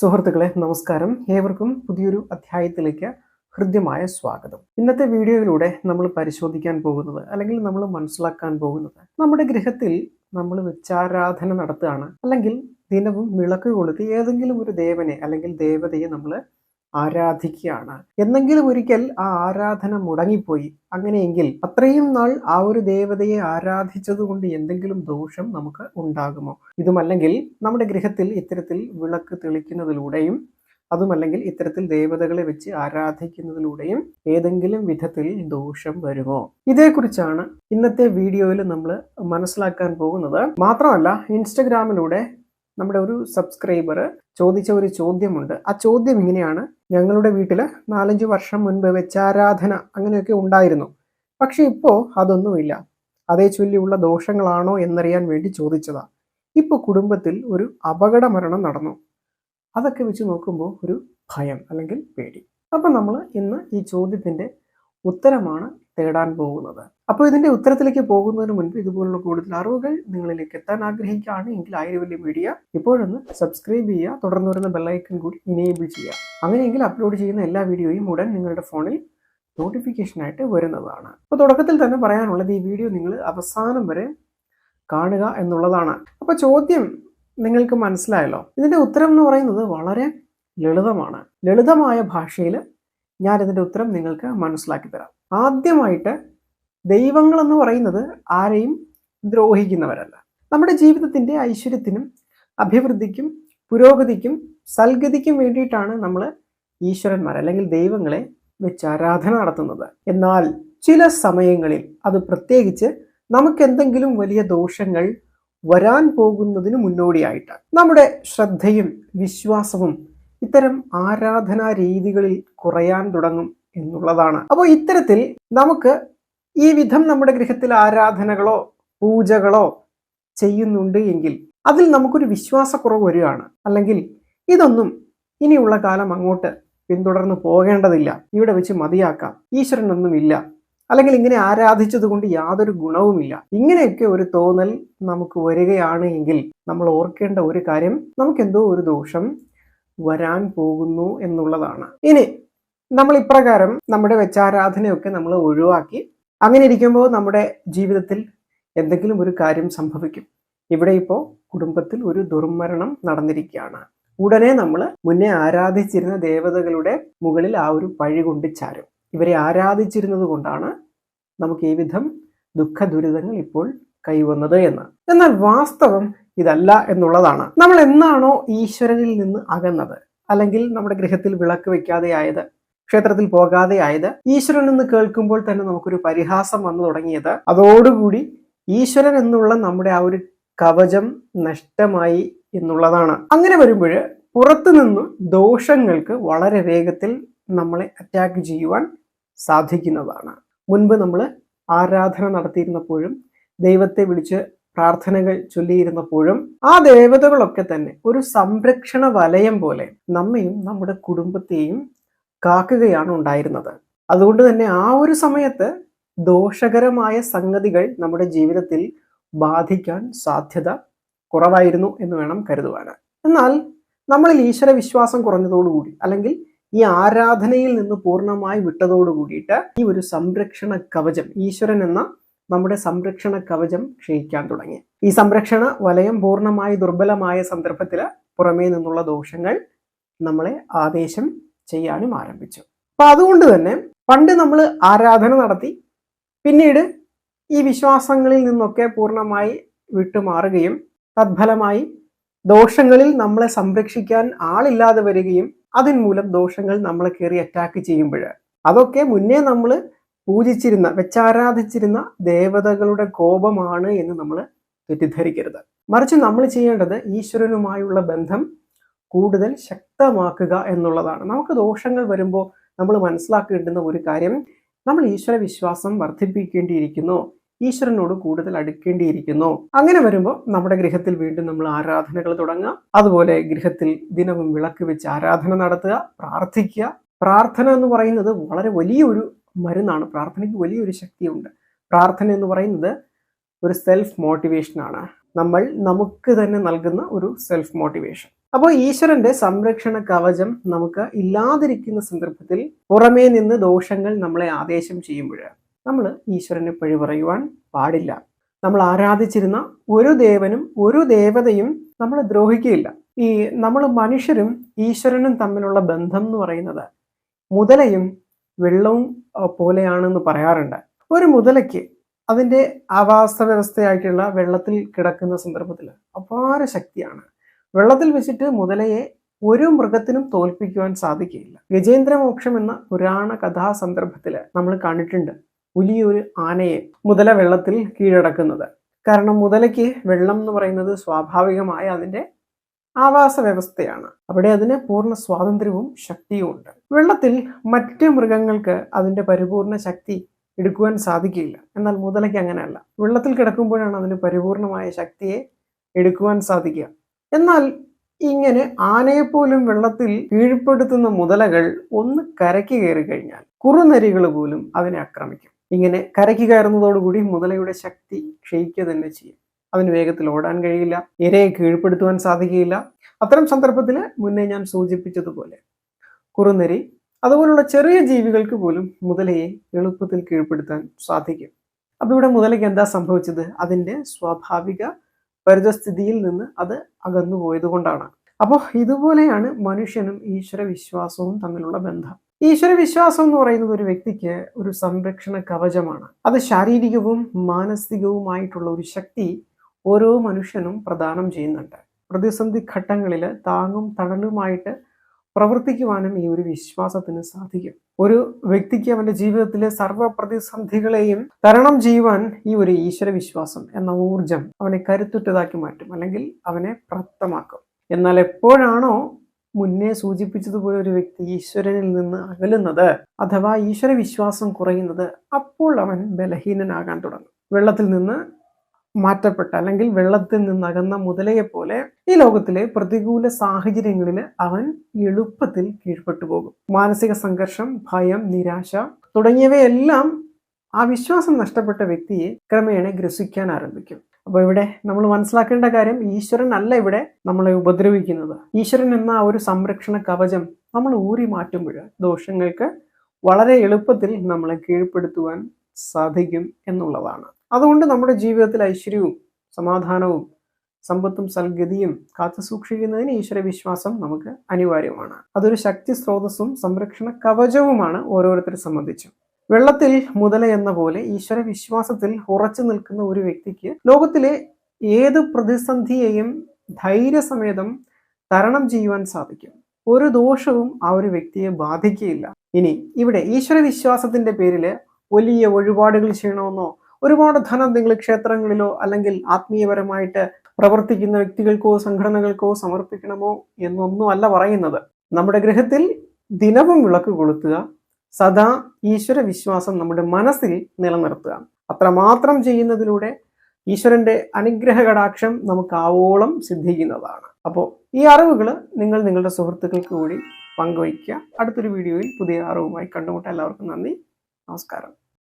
സുഹൃത്തുക്കളെ നമസ്കാരം. ഏവർക്കും പുതിയൊരു അധ്യായത്തിലേക്ക് ഹൃദ്യമായ സ്വാഗതം. ഇന്നത്തെ വീഡിയോയിലൂടെ നമ്മൾ പരിശോധിക്കാൻ പോകുന്നത് അല്ലെങ്കിൽ നമ്മൾ മനസ്സിലാക്കാൻ പോകുന്നത് നമ്മുടെ ഗൃഹത്തിൽ നമ്മൾ വിചാരാധന നടത്തുകയാണ്. അല്ലെങ്കിൽ ദിനവും വിളക്ക് കൊളുത്തി ഏതെങ്കിലും ഒരു ദേവനെ അല്ലെങ്കിൽ ദേവതയെ നമ്മൾ ആരാധിക്കുകയാണ്. എന്നെങ്കിലും ഒരിക്കൽ ആ ആരാധന മുടങ്ങിപ്പോയി. അങ്ങനെയെങ്കിൽ അത്രയും നാൾ ആ ഒരു ദേവതയെ ആരാധിച്ചതുകൊണ്ട് എന്തെങ്കിലും ദോഷം നമുക്ക് ഉണ്ടാകുമോ? ഇതുമല്ലെങ്കിൽ നമ്മുടെ ഗൃഹത്തിൽ ഇത്തരത്തിൽ വിളക്ക് തെളിക്കുന്നതിലൂടെയും അതുമല്ലെങ്കിൽ ഇത്തരത്തിൽ ദേവതകളെ വെച്ച് ആരാധിക്കുന്നതിലൂടെയും ഏതെങ്കിലും വിധത്തിൽ ദോഷം വരുമോ? ഇതേക്കുറിച്ചാണ് ഇന്നത്തെ വീഡിയോയിൽ നമ്മൾ മനസ്സിലാക്കാൻ പോകുന്നത്. മാത്രമല്ല ഇൻസ്റ്റഗ്രാമിലൂടെ നമ്മുടെ ഒരു സബ്സ്ക്രൈബർ ചോദിച്ച ഒരു ചോദ്യമുണ്ട്. ആ ചോദ്യം ഇങ്ങനെയാണ്. ഞങ്ങളുടെ വീട്ടിൽ നാലഞ്ച് വർഷം മുൻപ് വെച്ച വെച്ചാരാധന അങ്ങനെയൊക്കെ ഉണ്ടായിരുന്നു. പക്ഷെ ഇപ്പോൾ അതൊന്നുമില്ല. അതേ ചൊല്ലിയുള്ള ദോഷങ്ങളാണോ എന്നറിയാൻ വേണ്ടി ചോദിച്ചതാ. ഇപ്പോൾ കുടുംബത്തിൽ ഒരു അപകട മരണം നടന്നു. അതൊക്കെ വെച്ച് നോക്കുമ്പോൾ ഒരു ഭയം അല്ലെങ്കിൽ പേടി. അപ്പം നമ്മൾ ഇന്ന് ഈ ചോദ്യത്തിന്റെ ഉത്തരമാണ് തേടാൻ പോകുന്നത്. അപ്പോൾ ഇതിന്റെ ഉത്തരത്തിലേക്ക് പോകുന്നതിന് മുൻപ് ഇതുപോലുള്ള കൂടുതൽ അറിവുകൾ നിങ്ങളിലേക്ക് എത്താൻ ആഗ്രഹിക്കുകയാണ്. എങ്കിൽ ആയിരവല്യ മീഡിയ ഇപ്പോഴൊന്ന് സബ്സ്ക്രൈബ് ചെയ്യുക. തുടർന്ന് വരുന്ന ബെല്ലൈക്കൺ കൂടി ഇനേബിൾ ചെയ്യുക. അങ്ങനെയെങ്കിൽ അപ്ലോഡ് ചെയ്യുന്ന എല്ലാ വീഡിയോയും ഉടൻ നിങ്ങളുടെ ഫോണിൽ നോട്ടിഫിക്കേഷനായിട്ട് വരുന്നതാണ്. അപ്പോൾ തുടക്കത്തിൽ തന്നെ പറയാനുള്ളത് ഈ വീഡിയോ നിങ്ങൾ അവസാനം വരെ കാണുക എന്നുള്ളതാണ്. അപ്പോൾ ചോദ്യം നിങ്ങൾക്ക് മനസ്സിലായല്ലോ. ഇതിന്റെ ഉത്തരം എന്ന് പറയുന്നത് വളരെ ലളിതമാണ്. ലളിതമായ ഭാഷയിൽ ഞാൻ ഇതിന്റെ ഉത്തരം നിങ്ങൾക്ക് മനസ്സിലാക്കി തരാം. ആദ്യമായിട്ട് ദൈവങ്ങൾ എന്ന് പറയുന്നത് ആരെയും ദ്രോഹിക്കുന്നവരല്ല. നമ്മുടെ ജീവിതത്തിന്റെ ഐശ്വര്യത്തിനും അഭിവൃദ്ധിക്കും പുരോഗതിക്കും സൽഗതിക്കും വേണ്ടിയിട്ടാണ് നമ്മൾ ഈശ്വരന്മാർ അല്ലെങ്കിൽ ദൈവങ്ങളെ വെച്ച് ആരാധന നടത്തുന്നത്. എന്നാൽ ചില സമയങ്ങളിൽ അത് പ്രത്യേകിച്ച് നമുക്ക് എന്തെങ്കിലും വലിയ ദോഷങ്ങൾ വരാൻ പോകുന്നതിന് മുന്നോടിയായിട്ട് നമ്മുടെ ശ്രദ്ധയും വിശ്വാസവും ഇത്തരം ആരാധനാ രീതികളിൽ കുറയാൻ തുടങ്ങും എന്നുള്ളതാണ്. അപ്പോൾ ഇത്തരത്തിൽ നമുക്ക് ഈ വിധം നമ്മുടെ ഗൃഹത്തിൽ ആരാധനകളോ പൂജകളോ ചെയ്യുന്നുണ്ട് എങ്കിൽ അതിൽ നമുക്കൊരു വിശ്വാസക്കുറവ് വരികയാണ്. അല്ലെങ്കിൽ ഇതൊന്നും ഇനിയുള്ള കാലം അങ്ങോട്ട് പിന്തുടർന്ന് പോകേണ്ടതില്ല. ഇവിടെ വെച്ച് മതിയാക്കാം. ഈശ്വരനൊന്നുമില്ല അല്ലെങ്കിൽ ഇങ്ങനെ ആരാധിച്ചതുകൊണ്ട് യാതൊരു ഗുണവുമില്ല. ഇങ്ങനെയൊക്കെ ഒരു തോന്നൽ നമുക്ക് വരികയാണ് എങ്കിൽ നമ്മൾ ഓർക്കേണ്ട ഒരു കാര്യം നമുക്കെന്തോ ഒരു ദോഷം വരാൻ പോകുന്നു എന്നുള്ളതാണ്. ഇനി നമ്മൾ ഇപ്രകാരം നമ്മുടെ വെച്ചാരാധനയൊക്കെ നമ്മൾ ഒഴിവാക്കി അങ്ങനെ ഇരിക്കുമ്പോൾ നമ്മുടെ ജീവിതത്തിൽ എന്തെങ്കിലും ഒരു കാര്യം സംഭവിക്കും. ഇവിടെ ഇപ്പോൾ കുടുംബത്തിൽ ഒരു ദുർമരണം നടന്നിരിക്കുകയാണ്. ഉടനെ നമ്മൾ മുന്നേ ആരാധിച്ചിരുന്ന ദേവതകളുടെ മുകളിൽ ആ ഒരു പഴി കൊണ്ട് ചാരും. ഇവരെ ആരാധിച്ചിരുന്നത് കൊണ്ടാണ് നമുക്ക് ഈ വിധം ദുഃഖ ദുരിതങ്ങൾ ഇപ്പോൾ കൈവന്നത് എന്ന്. എന്നാൽ വാസ്തവം ഇതല്ല എന്നുള്ളതാണ്. നമ്മൾ എന്നാണോ ഈശ്വരനിൽ നിന്ന് അകന്നത്? അല്ലെങ്കിൽ നമ്മുടെ ഗൃഹത്തിൽ വിളക്ക് വെക്കാതെ ആയത് ക്ഷേത്രത്തിൽ പോകാതെ ആയത് ഈശ്വരൻ എന്ന് കേൾക്കുമ്പോൾ തന്നെ നമുക്കൊരു പരിഹാസം വന്നു തുടങ്ങിയത്. അതോടുകൂടി ഈശ്വരൻ എന്നുള്ള നമ്മുടെ ആ ഒരു കവചം നഷ്ടമായി എന്നുള്ളതാണ്. അങ്ങനെ വരുമ്പോൾ പുറത്തു നിന്ന് ദോഷങ്ങൾക്ക് വളരെ വേഗത്തിൽ നമ്മളെ അറ്റാക്ക് ചെയ്യുവാൻ സാധിക്കുന്നതാണ്. മുൻപ് നമ്മൾ ആരാധന നടത്തിയിരുന്നപ്പോഴും ദൈവത്തെ വിളിച്ച് പ്രാർത്ഥനകൾ ചൊല്ലിയിരുന്നപ്പോഴും ആ ദേവതകളൊക്കെ തന്നെ ഒരു സംരക്ഷണ വലയം പോലെ നമ്മയും നമ്മുടെ കുടുംബത്തെയും കാക്കുകയാണ് ഉണ്ടായിരുന്നത്. അതുകൊണ്ട് തന്നെ ആ ഒരു സമയത്ത് ദോഷകരമായ സംഗതികൾ നമ്മുടെ ജീവിതത്തിൽ ബാധിക്കാൻ സാധ്യത കുറവായിരുന്നു എന്ന് വേണം കരുതുവാൻ എന്നാൽ നമ്മളിൽ ഈശ്വര വിശ്വാസം കുറഞ്ഞതോടുകൂടി അല്ലെങ്കിൽ ഈ ആരാധനയിൽ നിന്ന് പൂർണമായി വിട്ടതോടുകൂടിയിട്ട് ഈ ഒരു സംരക്ഷണ കവചം ഈശ്വരൻ എന്ന നമ്മുടെ സംരക്ഷണ കവചം ക്ഷയിക്കാൻ തുടങ്ങി. ഈ സംരക്ഷണ വലയം പൂർണമായി ദുർബലമായ സന്ദർഭത്തിൽ പുറമേ നിന്നുള്ള ദോഷങ്ങൾ നമ്മളെ ആദേശം ചെയ്യാനും ആരംഭിച്ചു. അപ്പൊ അതുകൊണ്ട് തന്നെ പണ്ട് നമ്മൾ ആരാധന നടത്തി പിന്നീട് ഈ വിശ്വാസങ്ങളിൽ നിന്നൊക്കെ പൂർണമായി വിട്ടുമാറുകയും തത്ഫലമായി ദോഷങ്ങളിൽ നമ്മളെ സംരക്ഷിക്കാൻ ആളില്ലാതെ വരികയും അതിന്മൂലം ദോഷങ്ങൾ നമ്മളെ കയറി അറ്റാക്ക് ചെയ്യുമ്പോൾ അതൊക്കെ മുന്നേ നമ്മൾ പൂജിച്ചിരുന്ന വെച്ചാരാധിച്ചിരുന്ന ദേവതകളുടെ കോപമാണ് എന്ന് നമ്മൾ തെറ്റിദ്ധരിക്കരുത്. മറിച്ച് നമ്മൾ ചെയ്യേണ്ടത് ഈശ്വരനുമായുള്ള ബന്ധം കൂടുതൽ ശക്തമാക്കുക എന്നുള്ളതാണ്. നമുക്ക് ദോഷങ്ങൾ വരുമ്പോൾ നമ്മൾ മനസ്സിലാക്കേണ്ടുന്ന ഒരു കാര്യം നമ്മൾ ഈശ്വര വിശ്വാസം വർദ്ധിപ്പിക്കേണ്ടിയിരിക്കുന്നു ഈശ്വരനോട് കൂടുതൽ അടുക്കേണ്ടിയിരിക്കുന്നു. അങ്ങനെ വരുമ്പോൾ നമ്മുടെ ഗൃഹത്തിൽ വീണ്ടും നമ്മൾ ആരാധനകൾ തുടങ്ങുക. അതുപോലെ ഗൃഹത്തിൽ ദിനവും വിളക്ക് വെച്ച് ആരാധന നടത്തുക പ്രാർത്ഥിക്കുക. പ്രാർത്ഥന എന്ന് പറയുന്നത് വളരെ വലിയൊരു മരുന്നാണ്. പ്രാർത്ഥനയ്ക്ക് വലിയൊരു ശക്തിയുണ്ട്. പ്രാർത്ഥന എന്ന് പറയുന്നത് ഒരു സെൽഫ് മോട്ടിവേഷനാണ് നമ്മൾ നമുക്ക് തന്നെ നൽകുന്ന ഒരു സെൽഫ് മോട്ടിവേഷൻ അപ്പോൾ ഈശ്വരന്റെ സംരക്ഷണ കവചം നമുക്ക് ഇല്ലാതിരിക്കുന്ന സന്ദർഭത്തിൽ പുറമേ നിന്ന് ദോഷങ്ങൾ നമ്മളെ ആദേശം ചെയ്യുമ്പോൾ നമ്മൾ ഈശ്വരനെ പഴി പറയുവാൻ പാടില്ല. നമ്മൾ ആരാധിച്ചിരുന്ന ഒരു ദേവനും ഒരു ദേവതയും നമ്മളെ ദ്രോഹിക്കുകയില്ല. ഈ നമ്മൾ മനുഷ്യരും ഈശ്വരനും തമ്മിലുള്ള ബന്ധം എന്ന് പറയുന്നത് മുതലയും വെള്ളവും പോലെയാണെന്ന് പറയാറുണ്ട്. ഒരു മുതലയ്ക്ക് അതിന്റെ ആവാസ വ്യവസ്ഥയായിട്ടുള്ള വെള്ളത്തിൽ കിടക്കുന്ന സന്ദർഭത്തിൽ അപാര ശക്തിയാണ്. വെള്ളത്തിൽ വെച്ചിട്ട് മുതലയെ ഒരു മൃഗത്തിനും തോൽപ്പിക്കുവാൻ സാധിക്കുകയില്ല. ഗജേന്ദ്രമോക്ഷം എന്ന പുരാണ കഥാസന്ദർഭത്തിൽ നമ്മൾ കണ്ടിട്ടുണ്ട് വലിയൊരു ആനയെ മുതല വെള്ളത്തിൽ കീഴടക്കുന്നത്. കാരണം മുതലയ്ക്ക് വെള്ളം എന്ന് പറയുന്നത് സ്വാഭാവികമായ അതിന്റെ ആവാസ വ്യവസ്ഥയാണ് അവിടെ അതിന് പൂർണ സ്വാതന്ത്ര്യവും ശക്തിയും ഉണ്ട്. വെള്ളത്തിൽ മറ്റ് മൃഗങ്ങൾക്ക് അതിന്റെ പരിപൂർണ ശക്തി എടുക്കുവാൻ സാധിക്കില്ല. എന്നാൽ മുതലയ്ക്ക് അങ്ങനെയല്ല. വെള്ളത്തിൽ കിടക്കുമ്പോഴാണ് അതിന് പരിപൂർണമായ ശക്തിയെ എടുക്കുവാൻ സാധിക്കുക. എന്നാൽ ഇങ്ങനെ ആനയെപ്പോലും വെള്ളത്തിൽ കീഴ്പ്പെടുത്തുന്ന മുതലകൾ ഒന്ന് കരയ്ക്ക് കയറി കഴിഞ്ഞാൽ കുറുനരികൾ പോലും അതിനെ ആക്രമിക്കും. ഇങ്ങനെ കരയ്ക്ക് കയറുന്നതോടുകൂടി മുതലയുടെ ശക്തി ക്ഷയിക്കുക തന്നെ ചെയ്യും. അതിന് വേഗത്തിൽ ഓടാൻ കഴിയില്ല ഇരയെ കീഴ്പ്പെടുത്തുവാൻ സാധിക്കുകയില്ല. അത്തരം സന്ദർഭത്തിൽ മുന്നേ ഞാൻ സൂചിപ്പിച്ചതുപോലെ കുറുനരി അതുപോലുള്ള ചെറിയ ജീവികൾക്ക് പോലും മുതലയെ എളുപ്പത്തിൽ കീഴ്പ്പെടുത്താൻ സാധിക്കും. അപ്പൊ ഇവിടെ മുതലയ്ക്ക് എന്താ സംഭവിച്ചത്? അതിന്റെ സ്വാഭാവിക പരിതസ്ഥിതിയിൽ നിന്ന് അത് അകന്നു പോയത് കൊണ്ടാണ്. അപ്പോൾ ഇതുപോലെയാണ് മനുഷ്യനും ഈശ്വര വിശ്വാസവും തമ്മിലുള്ള ബന്ധം. ഈശ്വര വിശ്വാസം എന്ന് പറയുന്നത് ഒരു വ്യക്തിക്ക് ഒരു സംരക്ഷണ കവചമാണ്. അത് ശാരീരികവും മാനസികവുമായിട്ടുള്ള ഒരു ശക്തി ഓരോ മനുഷ്യനും പ്രദാനം ചെയ്യുന്നുണ്ട്. പ്രതിസന്ധി ഘട്ടങ്ങളിൽ താങ്ങും തണലുമായിട്ട് പ്രവർത്തിക്കുവാനും ഈ ഒരു വിശ്വാസത്തിന് സാധിക്കും. ഒരു വ്യക്തിക്ക് അവന്റെ ജീവിതത്തിലെ സർവ പ്രതിസന്ധികളെയും തരണം ചെയ്യുവാൻ ഈ ഒരു ഈശ്വര വിശ്വാസം എന്ന ഊർജം അവനെ കരുത്തുറ്റതാക്കി മാറ്റും അല്ലെങ്കിൽ അവനെ പ്രാപ്തമാക്കും. എന്നാൽ എപ്പോഴാണോ മുന്നേ സൂചിപ്പിച്ചതുപോലെ ഒരു വ്യക്തി ഈശ്വരനിൽ നിന്ന് അകലുന്നത് അഥവാ ഈശ്വര വിശ്വാസം കുറയുന്നത് അപ്പോൾ അവൻ ബലഹീനനാകാൻ തുടങ്ങും. വെള്ളത്തിൽ നിന്ന് മാറ്റപ്പെട്ട അല്ലെങ്കിൽ വെള്ളത്തിൽ നിന്ന് അകന്ന മുതലയെ പോലെ ഈ ലോകത്തിലെ പ്രതികൂല സാഹചര്യങ്ങളിൽ അവൻ എളുപ്പത്തിൽ കീഴ്പ്പെട്ടു പോകും. മാനസിക സംഘർഷം ഭയം നിരാശ തുടങ്ങിയവയെല്ലാം ആ വിശ്വാസം നഷ്ടപ്പെട്ട വ്യക്തിയെ ക്രമേണ ഗ്രസിക്കാൻ ആരംഭിക്കും. അപ്പോൾ ഇവിടെ നമ്മൾ മനസ്സിലാക്കേണ്ട കാര്യം ഈശ്വരൻ അല്ല ഇവിടെ നമ്മളെ ഉപദ്രവിക്കുന്നത്. ഈശ്വരൻ എന്ന ആ ഒരു സംരക്ഷണ കവചം നമ്മൾ ഊരി മാറ്റുമ്പോൾ ദോഷങ്ങൾക്ക് വളരെ എളുപ്പത്തിൽ നമ്മളെ കീഴ്പ്പെടുത്തുവാൻ സാധിക്കും എന്നുള്ളതാണ്. അതുകൊണ്ട് നമ്മുടെ ജീവിതത്തിൽ ഐശ്വര്യവും സമാധാനവും സമ്പത്തും സൽഗതിയും കാത്തു സൂക്ഷിക്കുന്നതിന് ഈശ്വരവിശ്വാസം നമുക്ക് അനിവാര്യമാണ്. അതൊരു ശക്തി സ്രോതസ്സും സംരക്ഷണ കവചവുമാണ് ഓരോരുത്തരെ സംബന്ധിച്ചും. വെള്ളത്തിൽ മുതല എന്ന പോലെ ഈശ്വര വിശ്വാസത്തിൽ ഉറച്ചു നിൽക്കുന്ന ഒരു വ്യക്തിക്ക് ലോകത്തിലെ ഏത് പ്രതിസന്ധിയെയും ധൈര്യസമേതം തരണം ചെയ്യുവാൻ സാധിക്കും. ഒരു ദോഷവും ആ ഒരു വ്യക്തിയെ ബാധിക്കുകയില്ല. ഇനി ഇവിടെ ഈശ്വര വിശ്വാസത്തിന്റെ പേരിൽ വലിയ വഴിപാടുകൾ ചെയ്യണമെന്നോ ഒരുപാട് ധനം നിങ്ങൾ ക്ഷേത്രങ്ങളിലോ അല്ലെങ്കിൽ ആത്മീയപരമായിട്ട് പ്രവർത്തിക്കുന്ന വ്യക്തികൾക്കോ സംഘടനകൾക്കോ സമർപ്പിക്കണമോ എന്നൊന്നും അല്ല പറയുന്നത്. നമ്മുടെ ഗ്രഹത്തിൽ ദിനവും വിളക്ക് കൊളുത്തുക സദാ ഈശ്വര വിശ്വാസം നമ്മുടെ മനസ്സിൽ നിലനിർത്തുക. അത്രമാത്രം ചെയ്യുന്നതിലൂടെ ഈശ്വരന്റെ അനുഗ്രഹ കടാക്ഷം നമുക്ക് ആവോളം സിദ്ധിക്കുന്നതാണ്. അപ്പോൾ ഈ അറിവുകൾ നിങ്ങൾ നിങ്ങളുടെ സുഹൃത്തുക്കൾക്ക് കൂടി പങ്കുവയ്ക്കുക. അടുത്തൊരു വീഡിയോയിൽ പുതിയ അറിവുമായി കണ്ടുമുട്ട എല്ലാവർക്കും നന്ദി. നമസ്കാരം